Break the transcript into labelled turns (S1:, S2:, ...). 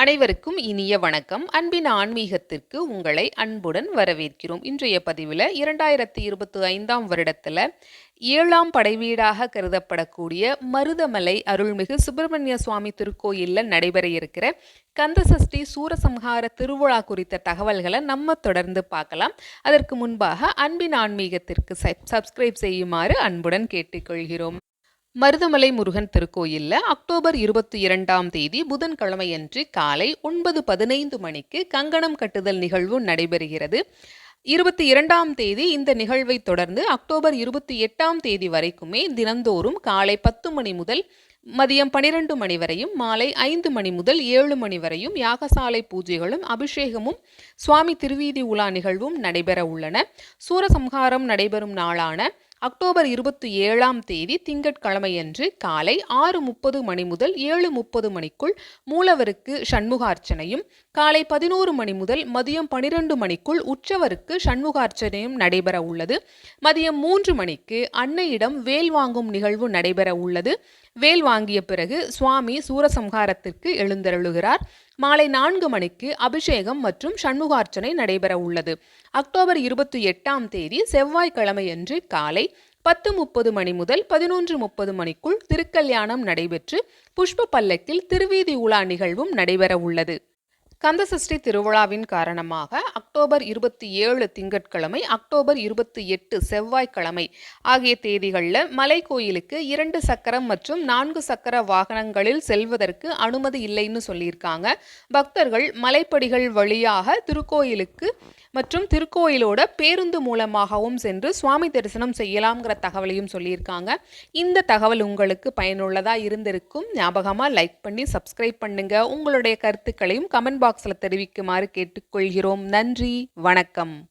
S1: அனைவருக்கும் இனிய வணக்கம். அன்பின் ஆன்மீகத்திற்கு உங்களை அன்புடன் வரவேற்கிறோம். இன்றைய பதிவில் இரண்டாயிரத்தி இருபத்தி ஐந்தாம் வருடத்தில் ஏழாம் படைவீடாக கருதப்படக்கூடிய மருதமலை அருள்மிகு சுப்பிரமணிய சுவாமி திருக்கோயிலில் நடைபெற இருக்கிற கந்தசஷ்டி சூரசம்ஹார திருவிழா குறித்த தகவல்களை நம்ம தொடர்ந்து பார்க்கலாம். அதற்கு முன்பாக அன்பின் ஆன்மீகத்திற்கு சப்ஸ்கிரைப் செய்யுமாறு அன்புடன் கேட்டுக்கொள்கிறோம். மருதமலை முருகன் திருக்கோயிலில் அக்டோபர் இருபத்தி இரண்டாம் தேதி புதன்கிழமையன்று காலை ஒன்பது பதினைந்து மணிக்கு கங்கணம் கட்டுதல் நிகழ்வு நடைபெறுகிறது. இருபத்தி இரண்டாம் தேதி இந்த நிகழ்வை தொடர்ந்து அக்டோபர் இருபத்தி எட்டாம் தேதி வரைக்குமே தினந்தோறும் காலை பத்து மணி முதல் மதியம் பனிரெண்டு மணி வரையும் மாலை ஐந்து மணி முதல் ஏழு மணி வரையும் யாகசாலை பூஜைகளும் அபிஷேகமும் சுவாமி திருவீதி உலா நிகழ்வும் நடைபெற உள்ளன. சூரசம்ஹாரம் நடைபெறும் நாளான அக்டோபர் இருபத்தி ஏழாம் தேதி திங்கட்கிழமையன்று காலை ஆறு முப்பது மணி முதல் ஏழு முப்பது மணிக்குள் மூலவருக்கு சண்முகார்ச்சனையும் காலை பதினோரு மணி முதல் மதியம் பனிரெண்டு மணிக்குள் உற்சவருக்கு சண்முகார்ச்சனையும் நடைபெற உள்ளது. மதியம் மூன்று மணிக்கு அன்னையிடம் வேல் வாங்கும் நிகழ்வு நடைபெற உள்ளது. வேல் வாங்கிய பிறகு சுவாமி சூரசம்ஹாரத்திற்கு எழுந்தருளுகிறார். மாலை நான்கு மணிக்கு அபிஷேகம் மற்றும் சண்முகார்ச்சனை நடைபெற உள்ளது. அக்டோபர் இருபத்தி எட்டாம் தேதி செவ்வாய்க்கிழமையன்று காலை பத்து முப்பது மணி முதல் பதினொன்று முப்பது மணிக்குள் திருக்கல்யாணம் நடைபெற்று புஷ்ப பல்லக்கில் திருவீதி உலா நிகழ்வும் நடைபெற உள்ளது. கந்தசஷ்டி திருவிழாவின் காரணமாக அக்டோபர் இருபத்தி ஏழு திங்கட்கிழமை அக்டோபர் இருபத்தி எட்டு செவ்வாய்க்கிழமை ஆகிய தேதிகளில் மலை கோயிலுக்கு இரண்டு சக்கரம் மற்றும் நான்கு சக்கர வாகனங்களில் செல்வதற்கு அனுமதி இல்லைன்னு சொல்லியிருக்காங்க. பக்தர்கள் மலைப்படிகள் வழியாக திருக்கோயிலுக்கு மற்றும் திருக்கோயிலோட பேருந்து மூலமாகவும் சென்று சுவாமி தரிசனம் செய்யலாம்ங்கிற தகவலையும் சொல்லியிருக்காங்க. இந்த தகவல் உங்களுக்கு பயனுள்ளதாக இருந்திருக்கும். ஞாபகமாக லைக் பண்ணி சப்ஸ்கிரைப் பண்ணுங்கள் உங்களுடைய கருத்துக்களையும் கமெண்ட் பாக்ஸில் தெரிவிக்குமாறு கேட்டுக்கொள்கிறோம். நன்றி வணக்கம்.